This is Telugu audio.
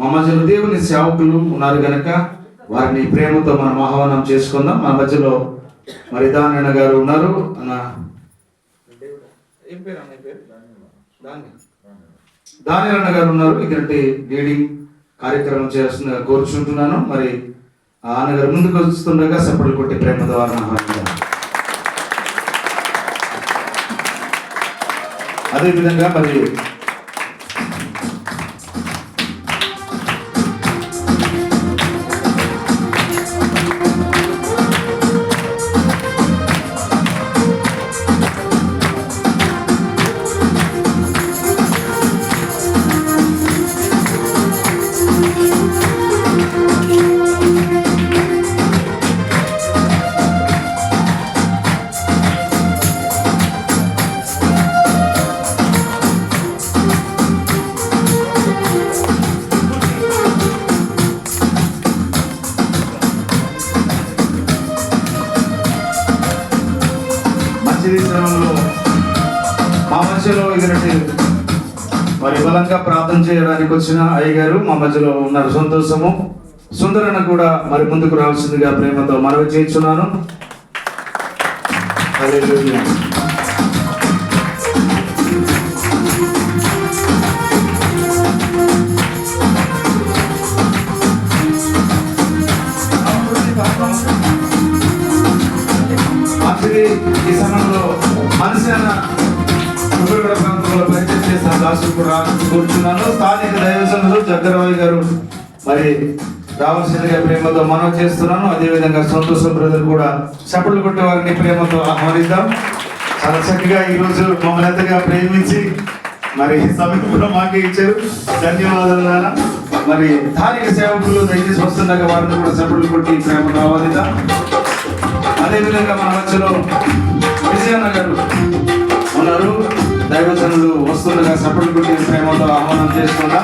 మా మధ్యలో దేవుని సేవకులు ఉన్నారు గనక వారిని ప్రేమతో మనం ఆహ్వానం చేసుకుందాం. మా మధ్యలో మరి దానన్న గారు ఉన్నారు. అన్న. ఏం పేరు అన్న? పేరు? దానిరన్న గారు ఉన్నారు. ఇక్కడ లీడింగ్ కార్యక్రమం చేస్తున్న కోరుచుంటున్నాను. మరి ఆ అన్నగారు ముందుకు వస్తుండగా సపడలు కొట్టి ప్రేమ ద్వారా ఆహ్వానిద్దాం. అదేవిధంగా మరి జీవితంలో మా మధ్యలో ఎదురటి మరి బలంగా ప్రార్థన చేయడానికి వచ్చిన అయ్యగారు మా మధ్యలో ఉన్నారు. సంతోషము. సుందరన కూడా మరి ముందుకు రావాల్సిందిగా ప్రేమతో మనవి చేస్తున్నాను. మంచిది. ఈ సమయంలో మనిషి అన్న కుటుంబ ప్రాంతంలో పనిచేసే చేసిన కూడా కూర్చున్నాను స్థానిక దైవజనులు జగ్గరవాయి గారు మరి రావాల్సిందిగా ప్రేమతో మనం చేస్తున్నాను. అదేవిధంగా సంతోషం బ్రదర్ కూడా చప్పట్లు కొట్టే వారిని ప్రేమతో ఆహ్వానిద్దాం. చాలా చక్కగా ఈ మమ్మల్ని ఎంతగా ప్రేమించి మరి సమయం కూడా మాకే ఇచ్చారు. ధన్యవాదాలు నాన్న. మరి స్థానిక సేవకులు దయచేసి వస్తుండగా వారిని కూడా చప్పట్లు కొట్టి ప్రేమతో ఆహ్వానిద్దాం. అదేవిధంగా మన మధ్యలో విజయన్న గారు ఉన్నారు. దైవజనులు వస్తుండగా సపోర్ట్ కొట్టి ప్రేమతో ఆహ్వానం చేస్తున్నా